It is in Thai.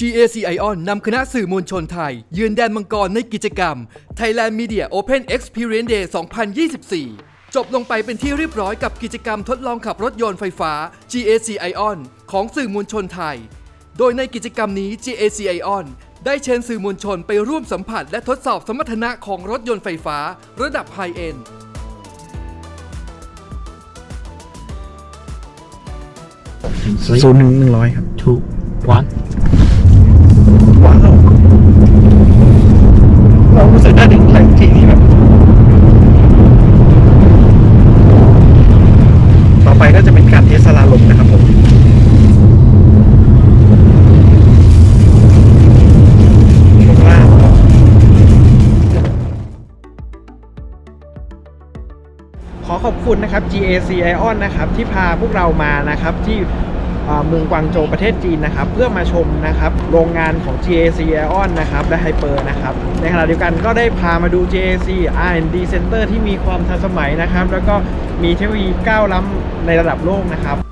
GAC Ion นำคณะสื่อมวลชนไทยเยือนแดนมังกรในกิจกรรม Thailand Media Open Experience Day 2024 จบลงไปเป็นที่เรียบร้อยกับกิจกรรมทดลองขับรถยนต์ไฟฟ้า GAC Ion ของสื่อมวลชนไทย โดยในกิจกรรมนี้ GAC Ion ได้เชิญสื่อมวลชนไปร่วมสัมผัสและทดสอบสมรรถนะของรถยนต์ไฟฟ้า ระดับไฮเอ็นศูนย์หนึ่งหนึ่งร้อยครับ two one ว้าวเรารู้สึกได้ถึงแรงที่นี่แบบ ต่อไปก็จะเป็นการเทส ลมนะครับผมลงล่าขอขอบคุณนะครับ GAC Ion นะครับที่พาพวกเรามานะครับที่เอ่อเมืองกวางโจวประเทศจีนนะครับ เพื่อมาชมนะครับโรงงานของ GAC Ion นะครับและ Hyper นะครับ ในขณะเดียวกันก็ได้พามาดู GAC R&D Center ที่มีความทันสมัยนะครับ แล้วก็มีเทคโนโลยีก้าวล้ำในระดับโลกนะครับ